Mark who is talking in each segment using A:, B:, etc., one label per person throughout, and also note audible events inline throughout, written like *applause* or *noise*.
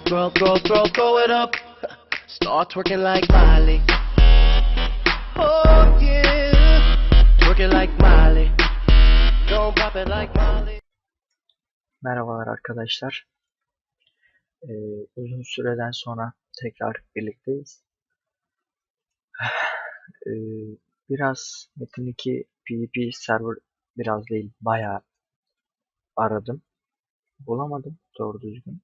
A: throw, throw, throw, throw, it up. Start twerking like Miley. Oh yeah, twerking like Miley. Don't pop it like Miley.
B: Merhabalar arkadaşlar. Ee, uzun süreden sonra tekrar birlikteyiz. Ee, biraz Metin 2 PvP server biraz değil bayağı aradım. Bulamadım doğru düzgün.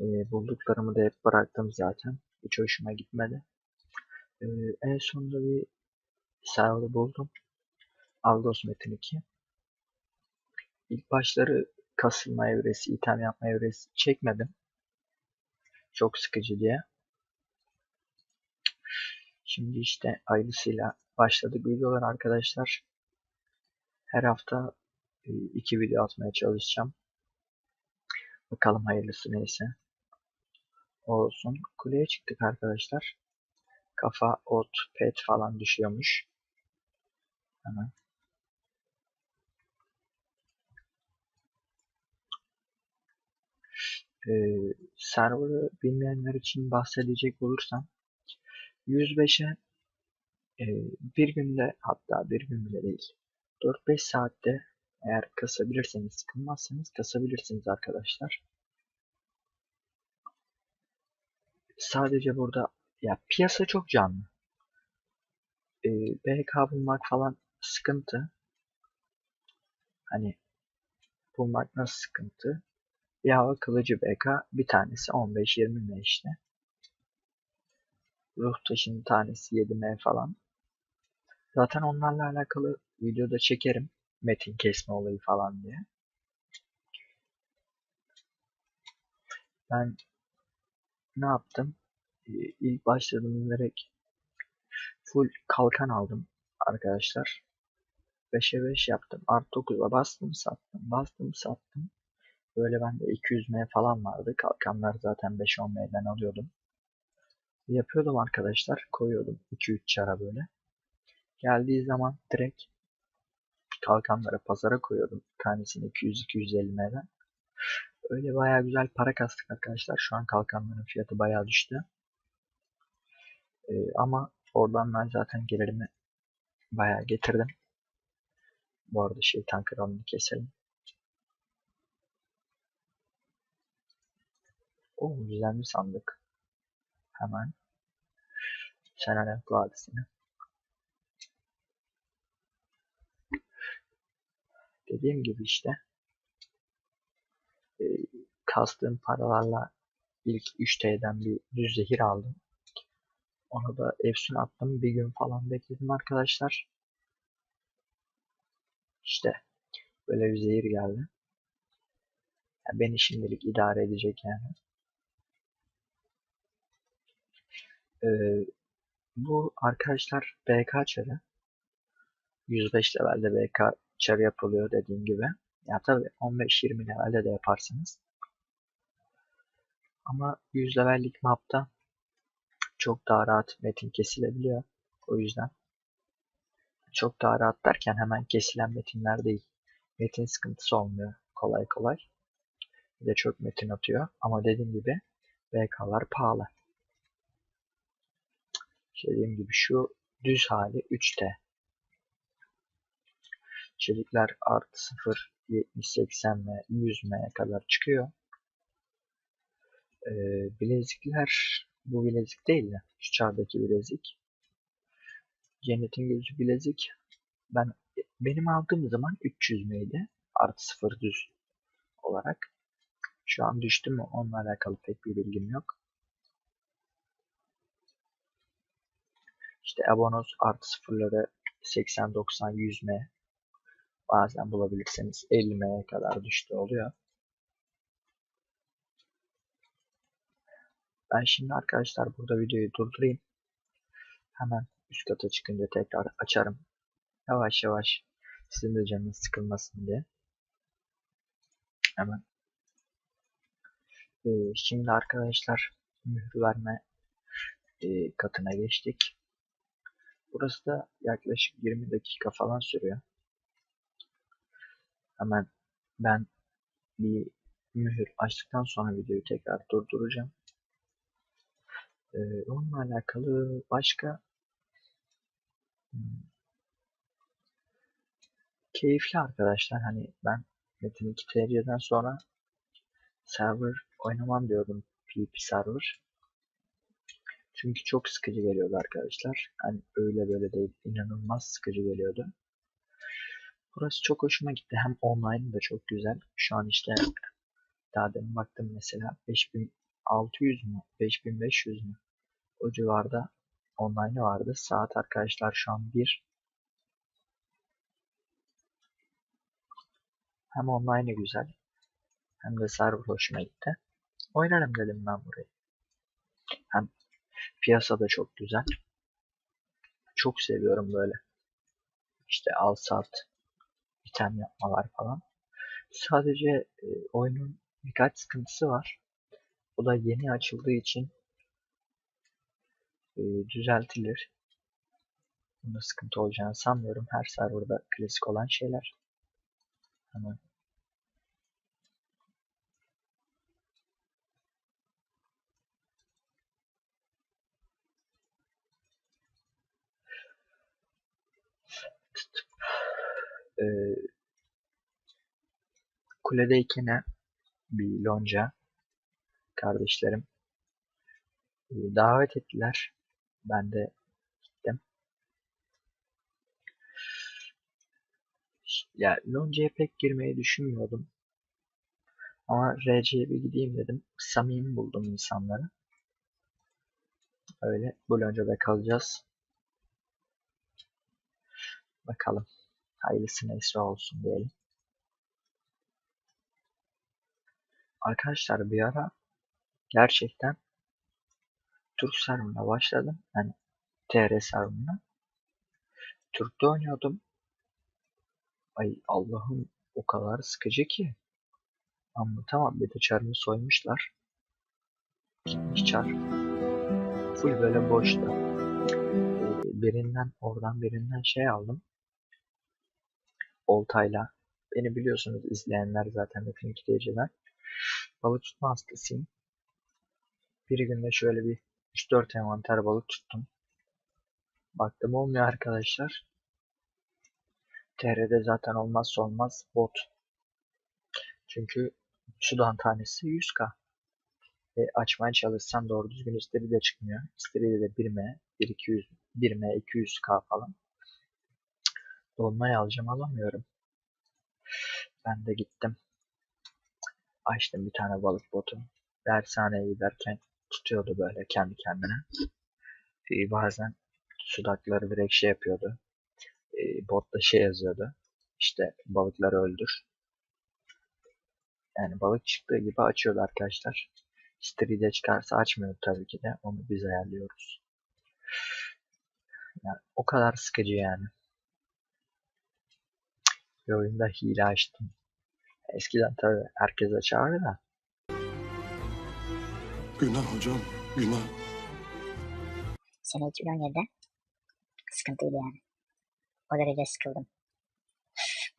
B: Ee, bulduklarımı da hep bıraktım zaten. Hiç hoşuma gitmedi. Ee, en sonunda bir server buldum. Algos Metin 2. İlk başları kasılma evresi, item yapma evresi çekmedim. Çok sıkıcı diye. Şimdi işte ayrısıyla başladık videolar arkadaşlar. Her hafta e, iki video atmaya çalışacağım. Bakalım hayırlısı neyse. Olsun. Kuleye çıktık arkadaşlar. Kafa, ot, pet falan düşüyormuş. Hemen. Ee, server'ı bilmeyenler için bahsedecek olursam 105'e e, bir günde hatta bir gün bile değil 4-5 saatte eğer kasabilirseniz sıkılmazsanız kasabilirsiniz arkadaşlar. Sadece burada ya piyasa çok canlı. Ee, BK bulmak falan sıkıntı. Hani bulmak nasıl sıkıntı? Hava kılıcı BK bir tanesi 15-20 M işte. Ruh taşının tanesi 7 M falan. Zaten onlarla alakalı videoda çekerim. Metin kesme olayı falan diye. Ben ne yaptım? Ee, İlk başladığım direkt full kalkan aldım arkadaşlar. 5'e 5 yaptım. Art 9'a bastım sattım. Bastım sattım. Böyle bende 200 M falan vardı. Kalkanlar zaten 5-10 M'den alıyordum. Yapıyordum arkadaşlar. Koyuyordum 2-3 çara böyle. Geldiği zaman direkt kalkanları pazara koyuyordum. Tanesini 200-250 M'den. Öyle bayağı güzel para kastık arkadaşlar. Şu an kalkanların fiyatı bayağı düştü. Ee, ama oradan ben zaten gelirimi bayağı getirdim. Bu arada şeytan kralını keselim. O güzel bir sandık. Hemen. Senalenk Vadisi'ne. Dediğim gibi işte. E, kastığım paralarla ilk 3T'den bir düz zehir aldım. Onu da Efsun attım. Bir gün falan bekledim arkadaşlar. İşte böyle bir zehir geldi. Yani beni şimdilik idare edecek yani. Ee, bu arkadaşlar BK çarı. 105 levelde BK çarı yapılıyor dediğim gibi. Ya tabi 15-20 levelde de yaparsınız. Ama 100 levellik mapta çok daha rahat metin kesilebiliyor. O yüzden çok daha rahat derken hemen kesilen metinler değil. Metin sıkıntısı olmuyor kolay kolay. Bir de çok metin atıyor. Ama dediğim gibi BK'lar pahalı. Dediğim gibi şu düz hali 3T. Çelikler artı 0, 70, 80 ve 100 M'ye kadar çıkıyor. Ee, bilezikler bu bilezik değil de şu çardaki bilezik. Cennetin gözü bilezik. Ben benim aldığım zaman 300 M'ydi. Artı 0 düz olarak. Şu an düştü mü onunla alakalı pek bir bilgim yok. İşte abonos artı sıfırları 80, 90, 100 M bazen bulabilirseniz 50 M'ye kadar düştü oluyor. Ben şimdi arkadaşlar burada videoyu durdurayım. Hemen üst kata çıkınca tekrar açarım. Yavaş yavaş sizin de canınız sıkılmasın diye. Hemen. Ee, şimdi arkadaşlar mühür verme e, katına geçtik. Burası da yaklaşık 20 dakika falan sürüyor. Hemen ben bir mühür açtıktan sonra videoyu tekrar durduracağım. Ee, onunla alakalı başka hmm, keyifli arkadaşlar. Hani ben Metin 2 TC'den sonra server oynamam diyordum. PvP server. Çünkü çok sıkıcı geliyordu arkadaşlar. Hani öyle böyle değil. inanılmaz sıkıcı geliyordu. Burası çok hoşuma gitti. Hem online da çok güzel. Şu an işte daha demin baktım mesela 5600 mu 5500 mü o civarda online vardı. Saat arkadaşlar şu an 1. Hem online güzel hem de server hoşuma gitti. Oynarım dedim ben burayı. Hem piyasa da çok güzel. Çok seviyorum böyle. İşte al sat, item yapmalar falan. Sadece e, oyunun birkaç sıkıntısı var. O da yeni açıldığı için e, düzeltilir. Bunda sıkıntı olacağını sanmıyorum. Her serverda klasik olan şeyler. Hemen e, kuledeyken bir lonca kardeşlerim e, davet ettiler. Ben de gittim. Ya loncaya pek girmeyi düşünmüyordum. Ama RC'ye bir gideyim dedim. Samimi buldum insanları. Öyle bu loncada kalacağız. Bakalım. Hayırlısı neyse olsun diyelim. Arkadaşlar bir ara gerçekten Türk serverına başladım. Yani TR serverına. Türk'te oynuyordum. Ay Allah'ım o kadar sıkıcı ki. Anlatamam. Bir de çarımı soymuşlar. Gitmiş çar. Full böyle boşta. Ee, birinden oradan birinden şey aldım. Oltayla. Beni biliyorsunuz izleyenler zaten 2 DC'den. Balık tutma hastasıyım. Bir günde şöyle bir 3-4 envanter balık tuttum. Baktım olmuyor arkadaşlar. TR'de zaten olmazsa olmaz bot. Çünkü sudan tanesi 100k. Ve açmaya çalışsam doğru düzgün isteri de çıkmıyor. İsteri de 1M, 1200, 1M 200k falan. Dolmayı alacağım alamıyorum. Ben de gittim. Açtım bir tane balık botu. Dershaneye giderken tutuyordu böyle kendi kendine. Ee, bazen sudakları direkt şey yapıyordu. Ee, botta şey yazıyordu. İşte balıkları öldür. Yani balık çıktığı gibi açıyordu arkadaşlar. Street'e çıkarsa açmıyor tabii ki de. Onu biz ayarlıyoruz. Yani o kadar sıkıcı yani. Bir oyunda hile açtım. Eskiden tabii herkes açardı da.
C: Günah hocam, günah.
D: Sene 2017'de sıkıntıydı yani. O derece sıkıldım.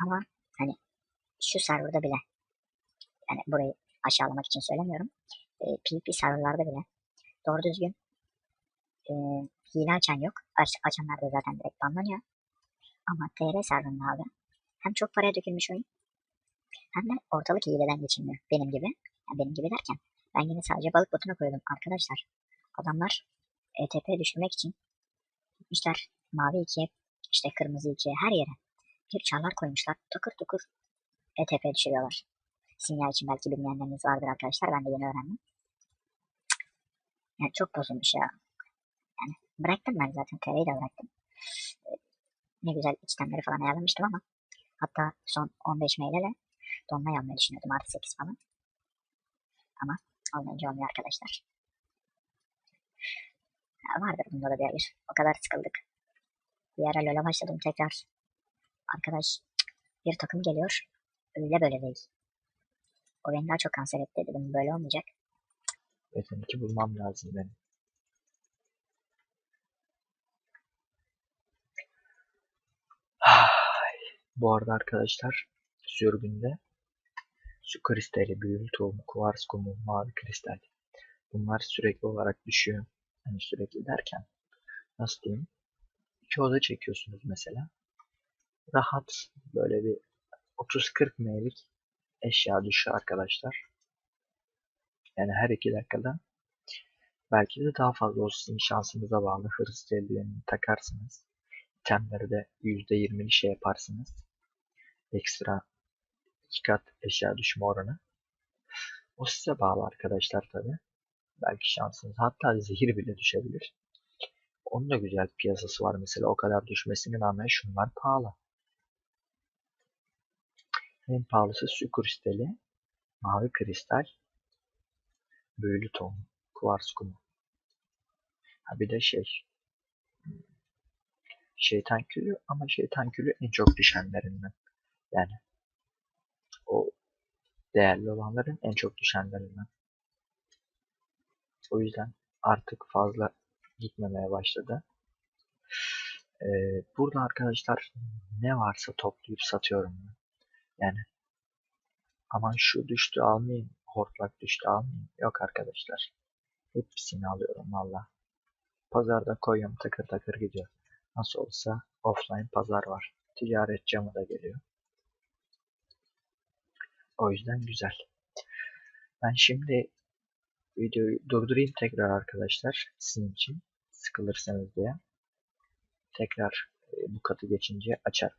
D: Ama hani şu serverda bile yani burayı aşağılamak için söylemiyorum. E, PvP serverlarda bile doğru düzgün e, hile açan yok. Aç, açanlar da zaten direkt banlanıyor. Ama TR serverında abi hem çok paraya dökülmüş oyun hem de ortalık hileden geçilmiyor. Benim gibi. Yani benim gibi derken ben yine sadece balık botuna koydum arkadaşlar. Adamlar ETP düşürmek için gitmişler mavi 2 işte kırmızı 2 her yere bir çarlar koymuşlar. Takır tukur ETP düşürüyorlar. Sinyal için belki bilmeyenleriniz vardır arkadaşlar. Ben de yeni öğrendim. Yani çok bozulmuş ya. Yani bıraktım ben zaten TR'yi de bıraktım. Ne güzel içtemleri falan ayarlamıştım ama hatta son 15 mail'e de donma almayı düşünüyordum artı 8 falan. Ama olmayınca olmuyor arkadaşlar. Ya vardır bunda da bir hayır. O kadar sıkıldık. Bir ara LoL'a başladım tekrar. Arkadaş bir takım geliyor. Öyle böyle değil. O beni daha çok kanser etti dedim. Böyle olmayacak.
B: Metin 2 bulmam lazım benim. Bu arada arkadaşlar sürgünde su kristali, büyülü tohumu, kuvars kumu, mavi kristal. Bunlar sürekli olarak düşüyor. Hani sürekli derken nasıl diyeyim? İki oda çekiyorsunuz mesela. Rahat böyle bir 30-40 meylik eşya düşüyor arkadaşlar. Yani her iki dakikada belki de daha fazla o sizin şansınıza bağlı. Hırsız eldivenini takarsınız. İtemleri de %20'li şey yaparsınız. Ekstra iki kat eşya düşme oranı. O size bağlı arkadaşlar tabi. Belki şansınız hatta zehir bile düşebilir. Onun da güzel piyasası var mesela o kadar düşmesine rağmen şunlar pahalı. En pahalısı su kristali, mavi kristal, büyülü tohum, kuvars kumu. Ha bir de şey, şeytan külü ama şeytan külü en çok düşenlerinden. Yani o değerli olanların en çok düşenlerinden. O yüzden artık fazla gitmemeye başladı. Ee, burada arkadaşlar ne varsa toplayıp satıyorum ben. Yani aman şu düştü almayayım, hortlak düştü almayayım. Yok arkadaşlar. Hepsini alıyorum valla. Pazarda koyuyorum takır takır gidiyor. Nasıl olsa offline pazar var. Ticaret camı da geliyor. O yüzden güzel. Ben şimdi videoyu durdurayım tekrar arkadaşlar sizin için sıkılırsanız diye. Tekrar e, bu katı geçince açarım.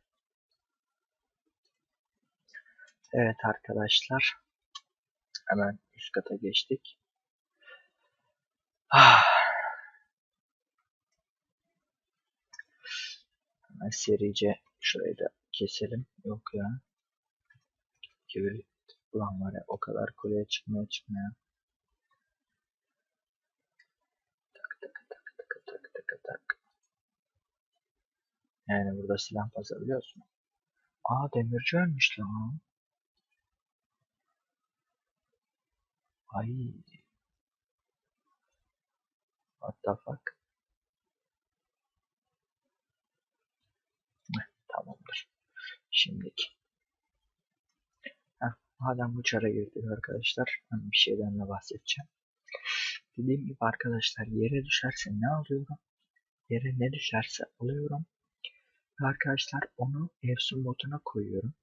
B: Evet arkadaşlar. Hemen üst kata geçtik. Ah. Hemen serice şurayı da keselim. Yok ya. Kibrit. Ulan var ya o kadar kuleye çıkmaya çıkmaya. Tak tak tak tak tak tak tak. Yani burada silah basabiliyorsun. Aa demirci ölmüş lan. Ay. What the fuck? Heh, tamamdır. Şimdiki. Madem bu çara girdik arkadaşlar, ben bir şeyden de bahsedeceğim. Dediğim gibi arkadaşlar yere düşerse ne alıyorum? Yere ne düşerse alıyorum. Ve arkadaşlar onu Efsun botuna koyuyorum.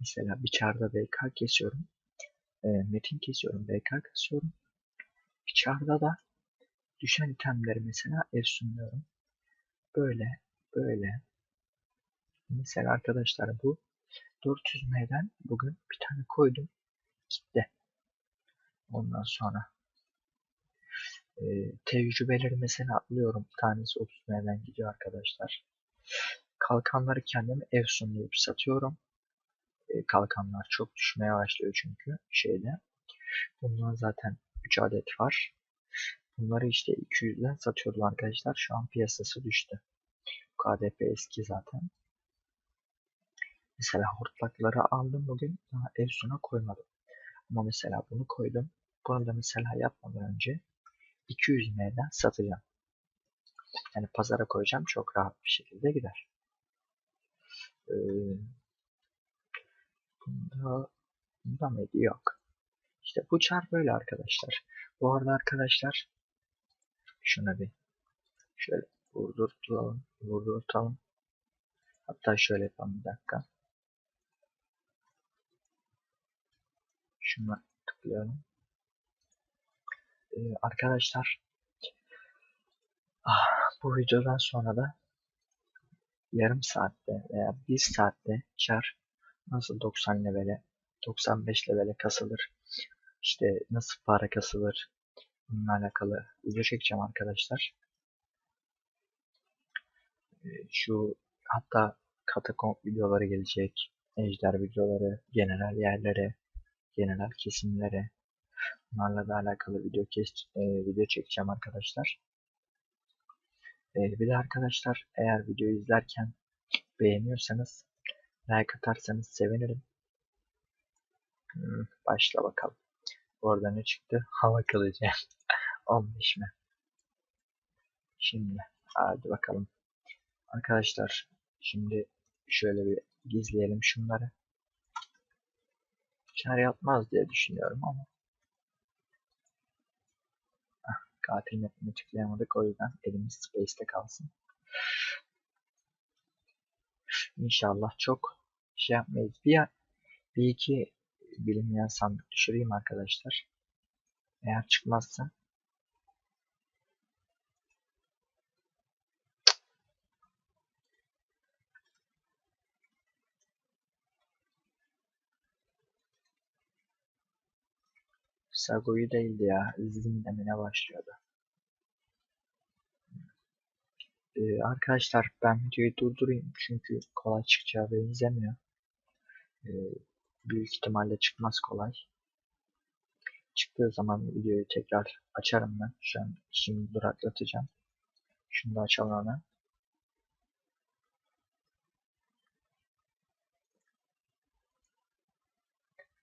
B: Mesela bir çarda BK kesiyorum. E, metin kesiyorum, BK kesiyorum. Bir çarda da düşen itemleri mesela efsunluyorum. Böyle, böyle. Mesela arkadaşlar bu 400M'den bugün bir tane koydum. Gitti. Ondan sonra e, tecrübeleri mesela alıyorum. Tanesi 30M'den gidiyor arkadaşlar. Kalkanları kendime efsunlayıp satıyorum. E, kalkanlar çok düşmeye başlıyor çünkü şeyde. Bundan zaten 3 adet var. Bunları işte 200'den satıyordum arkadaşlar. Şu an piyasası düştü. KDP eski zaten. Mesela hortlakları aldım bugün. Daha Efsun'a koymadım. Ama mesela bunu koydum. Bunu da mesela yapmadan önce 200 M'den satacağım. Yani pazara koyacağım. Çok rahat bir şekilde gider. Ee, bunda, bunda mıydı? Yok. İşte bu çar böyle arkadaşlar. Bu arada arkadaşlar şuna bir şöyle vurdurtalım, vurdurtalım. Hatta şöyle yapalım bir dakika. Şuna tıklayalım. Ee, arkadaşlar ah, bu videodan sonra da yarım saatte veya bir saatte çar nasıl 90 levele 95 levele kasılır işte nasıl para kasılır bununla alakalı video çekeceğim arkadaşlar. Ee, şu hatta katakomb videoları gelecek. Ejder videoları, general yerlere, general kesimlere. Bunlarla da alakalı video kes e, video çekeceğim arkadaşlar. E, bir de arkadaşlar eğer videoyu izlerken beğeniyorsanız like atarsanız sevinirim. Hmm, başla bakalım. Bu arada ne çıktı? Hava kılıcı. *laughs* 15 mi? Şimdi hadi bakalım. Arkadaşlar şimdi şöyle bir gizleyelim şunları. Kar yapmaz diye düşünüyorum ama. Heh, katil metnini tıklayamadık o yüzden elimiz space'te kalsın. İnşallah çok şey yapmayız. Bir, bir iki bilinmeyen sandık düşüreyim arkadaşlar. Eğer çıkmazsa Sago'yu değildi ya. Zinlemine başlıyordu. Ee, arkadaşlar ben videoyu durdurayım çünkü kolay çıkacağı benzemiyor. Ee, büyük ihtimalle çıkmaz kolay. Çıktığı zaman videoyu tekrar açarım ben. Şu an şimdi duraklatacağım. Şunu da açalım hemen.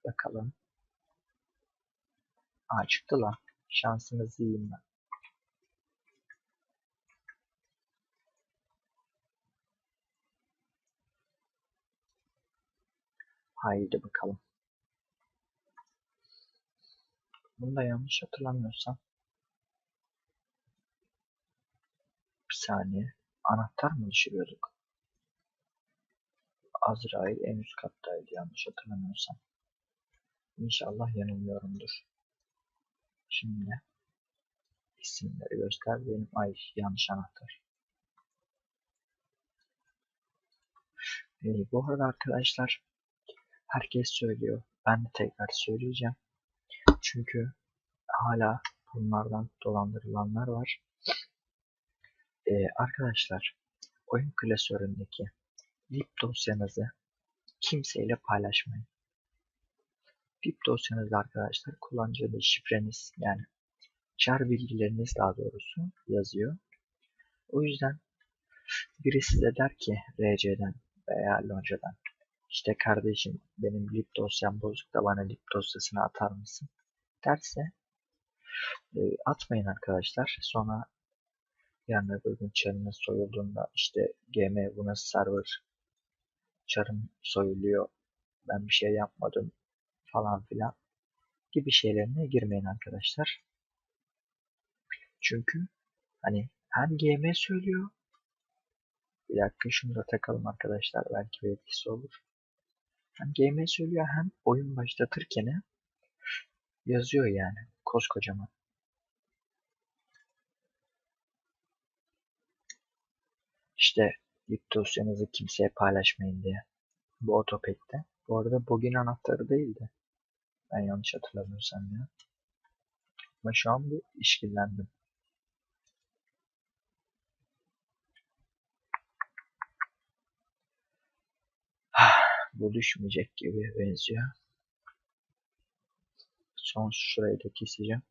B: Bakalım. Aa çıktı lan. Şansınızı yiyeyim ben. Haydi bakalım. Bunu da yanlış hatırlamıyorsam. Bir saniye. Anahtar mı düşürüyorduk? Azrail en üst kattaydı yanlış hatırlamıyorsam. İnşallah yanılmıyorumdur. Şimdi isimleri göster. Benim ay yanlış anahtar. Ee, bu arada arkadaşlar herkes söylüyor. Ben de tekrar söyleyeceğim. Çünkü hala bunlardan dolandırılanlar var. Ee, arkadaşlar oyun klasöründeki lib dosyanızı kimseyle paylaşmayın. Lib dosyanızda arkadaşlar kullanıcı adı şifreniz yani char bilgileriniz daha doğrusu yazıyor. O yüzden biri size der ki RC'den veya lonca'dan işte kardeşim benim lib dosyam bozuk da bana lib dosyasını atar mısın derse e, atmayın arkadaşlar. Sonra yarın öbür gün çarınız soyulduğunda işte GM bu nasıl server çarım soyuluyor ben bir şey yapmadım falan filan gibi şeylerine girmeyin arkadaşlar. Çünkü hani hem GM söylüyor bir dakika şunu da takalım arkadaşlar belki bir etkisi olur. Hem GM söylüyor hem oyun başlatırken yazıyor yani koskocaman. İşte dosyanızı kimseye paylaşmayın diye. Bu otopekte. Bu arada bugün anahtarı değildi. Ben yanlış hatırlamıyorsam ya. Ama şu an bir işkillendim. Bu düşmeyecek gibi benziyor. Son şurayı da keseceğim.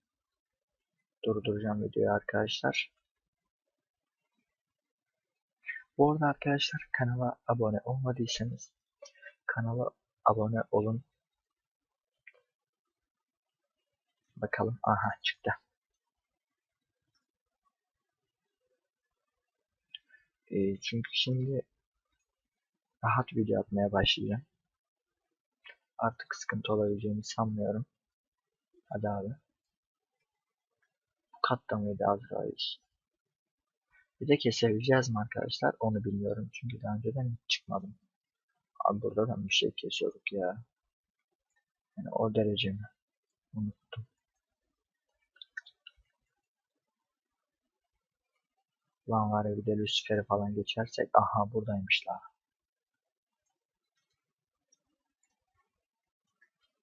B: Durduracağım videoyu arkadaşlar. Bu arada arkadaşlar kanala abone olmadıysanız kanala abone olun. Bakalım. Aha çıktı. Ee, çünkü şimdi rahat video atmaya başlayacağım. Artık sıkıntı olabileceğini sanmıyorum. Hadi abi. Bu katta mıydı Azrail? Bir de kesebileceğiz mi arkadaşlar? Onu bilmiyorum. Çünkü daha önceden hiç çıkmadım. Abi burada da bir şey kesiyorduk ya. Yani o derece mi? Unuttum. Lan var ya bir de Lucifer'i falan geçersek. Aha buradaymışlar.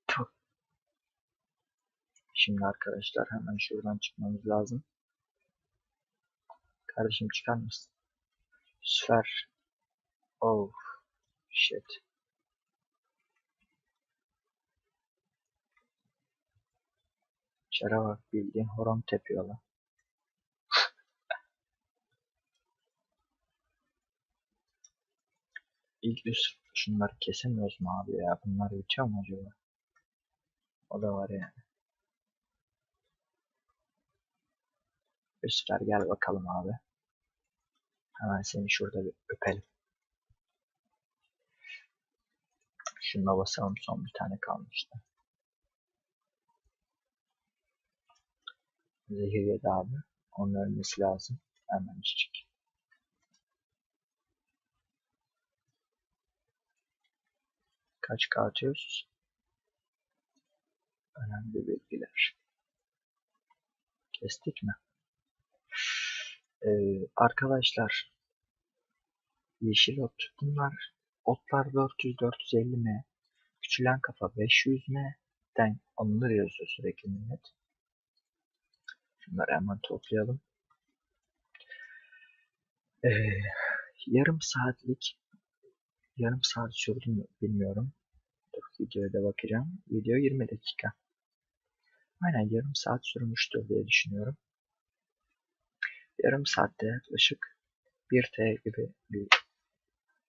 B: Tüh. Şimdi arkadaşlar hemen şuradan çıkmamız lazım. Kardeşim çıkar mısın? Lucifer. Oh. Shit. İçeri bak bildiğin horon tepiyor lan. *laughs* İlk üst şunları kesemiyoruz mu abi ya? Bunlar bitiyor mu acaba? O da var yani. Üstler gel bakalım abi. Hemen seni şurada bir öpelim. Şuna basalım son bir tane kalmıştı. Zehir yedi abi. Onun ölmesi lazım. Hemen çiçek. Kaç kaltıyoruz? Önemli bilgiler. Kestik mi? Ee, arkadaşlar yeşil ot bunlar otlar 400-450 m küçülen kafa 500 m den onları yazıyor sürekli millet. Şunları hemen toplayalım. Ee, yarım saatlik yarım saat sürdü mü bilmiyorum. Dur videoya da bakacağım. Video 20 dakika. Aynen yarım saat sürmüştür diye düşünüyorum. Yarım saatte yaklaşık 1 T gibi bir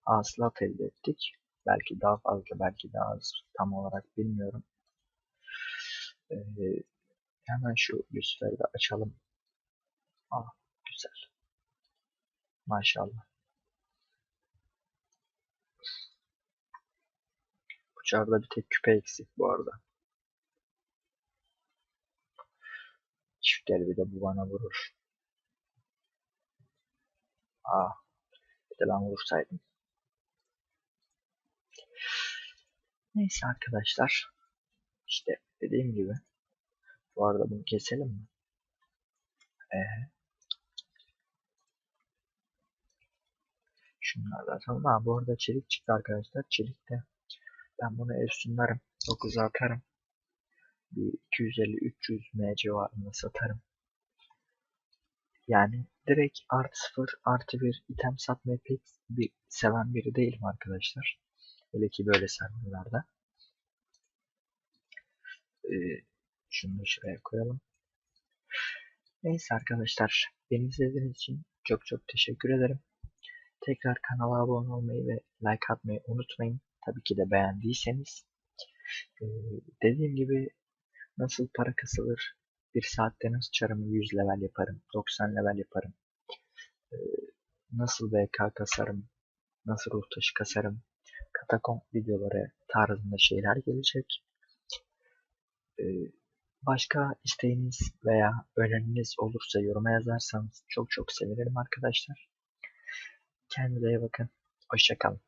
B: hasılat elde ettik. Belki daha fazla, belki daha az. Tam olarak bilmiyorum. Ee, hemen şu Lucifer'i de açalım. Aa, güzel. Maşallah. Bıçakta bir tek küpe eksik bu arada. Çift bir de bu bana vurur. Aa, bir de ben vursaydım. Neyse arkadaşlar. İşte dediğim gibi. Bu arada bunu keselim mi? Ee, şunları da atalım. Ha bu arada çelik çıktı arkadaşlar. Çelik de ben bunu efsunlarım. 9'a atarım. Bir 250-300 M civarında satarım. Yani direkt artı 0 artı 1 item satmayı pek bir seven biri değilim arkadaşlar. Hele ki böyle serverlarda. Ee, şunu da şuraya koyalım. Neyse arkadaşlar. Beni izlediğiniz için çok çok teşekkür ederim. Tekrar kanala abone olmayı ve like atmayı unutmayın. Tabii ki de beğendiyseniz. Ee, dediğim gibi nasıl para kasılır? Bir saatte nasıl çarımı 100 level yaparım? 90 level yaparım? Ee, nasıl BK kasarım? Nasıl ruh taşı kasarım? Katakomb videoları tarzında şeyler gelecek. Ee, başka isteğiniz veya öneriniz olursa yoruma yazarsanız çok çok sevinirim arkadaşlar. Kendinize iyi bakın. Hoşçakalın.